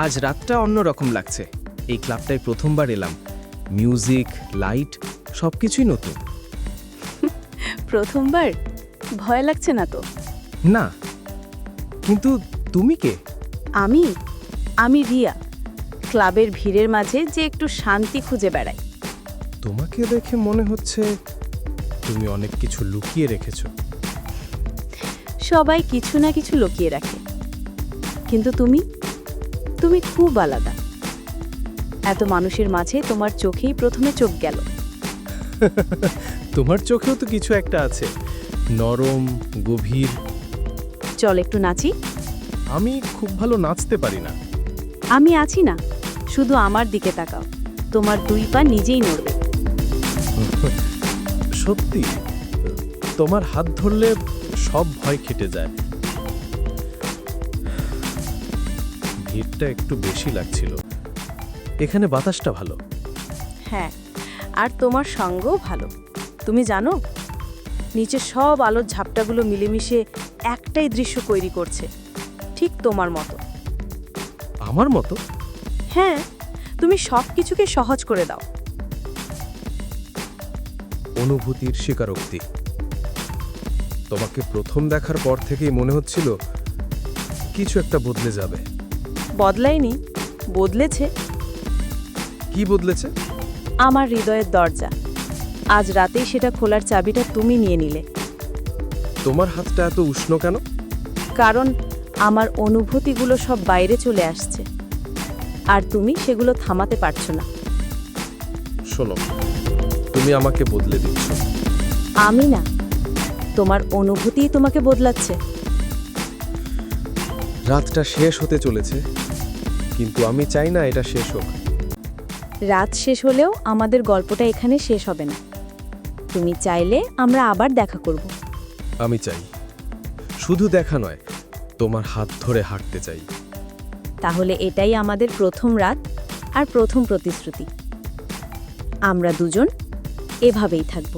আজ রাতটা অন্যরকম লাগছে। এই ক্লাবটায় প্রথমবার এলাম। মিউজিক লাইট সব কিছুই নতুন। প্রথমবার? ভয় লাগছে না তো? না। কিন্তু তুমি কে? আমি? আমি রিয়া। ক্লাবের ভিড়ের মাঝে যে একটু শান্তি খুঁজে বেড়াই। তোমাকে দেখে মনে হচ্ছে তুমি অনেক কিছু লুকিয়ে রেখেছো। সবাই কিছু না কিছু লুকিয়ে রাখে। কিন্তু তুমি? তুমি খুব আলাদা। এত মানুষের মাঝে তোমার চোখেই প্রথমে চোখ গেল। তোমার চোখেও তো কিছু একটা আছে। নরম গভীর। চল একটু নাচি। আমি খুব ভালো নাচতে পারি না। আমি আছি না। শুধু আমার দিকে তাকাও। তোমার দুই পা নিজেই নড়বে। সত্যি তোমার হাত ধরলে সব ভয় কেটে যায়। ভিড়টা একটু বেশি লাগছিল। এখানে বাতাসটা ভালো। হ্যাঁ আর তোমার সঙ্গও ভালো। তুমি জানো নিচে সব আলোর ঝাপটাগুলো মিলেমিশে একটাই দৃশ্য তৈরি করছে ঠিক তোমার মতো। আমার মতো? হ্যাঁ তুমি সব কিছুকে সহজ করে দাও। অনুভূতির স্বীকারোক্তি। তোমাকে প্রথম দেখার পর থেকেই মনে হচ্ছিল কিছু একটা বদলে যাবে। বদলায়নি বদলেছে। কি বদলেছে? আমার হৃদয়ের দরজা। আজ রাতেই সেটা খোলার চাবিটা তুমি নিয়ে নিলে। তোমার হাতটা এত উষ্ণ কেন? কারণ আমার অনুভূতিগুলো সব বাইরে চলে আসছে। আর তুমি সেগুলো থামাতে পারছ না। শোনো তুমি আমাকে বদলে দিচ্ছ। আমি না তোমার অনুভূতিই তোমাকে বদলাচ্ছে। রাতটা শেষ হতে চলেছে কিন্তু আমি চাই না এটা শেষ হোক। রাত শেষ হলেও আমাদের গল্পটা এখানে শেষ হবে না। তুমি চাইলে আমরা আবার দেখা করব। আমি চাই। শুধু দেখা নয় তোমার হাত ধরে হাঁটতে চাই। তাহলে এটাই আমাদের প্রথম রাত আর প্রথম প্রতিশ্রুতি। আমরা দুজন এভাবেই থাকব।